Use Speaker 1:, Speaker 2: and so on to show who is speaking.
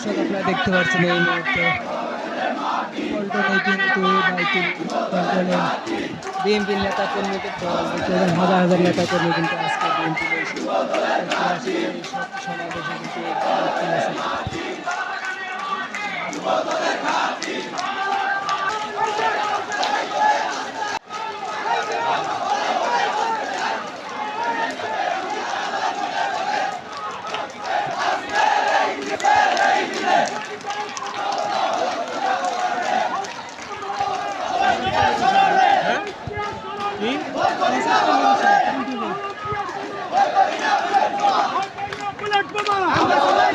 Speaker 1: আপনারা দেখতে পাচ্ছেন এই মুহূর্তে। পল্টনে কিন্তু পল্টনে বিএনপির নেতা কর্মীদের হাজার হাজার নেতা কর্মী কিন্তু আজকে বিএনপি সমাবেশে কিন্তু দেখতে
Speaker 2: সবাই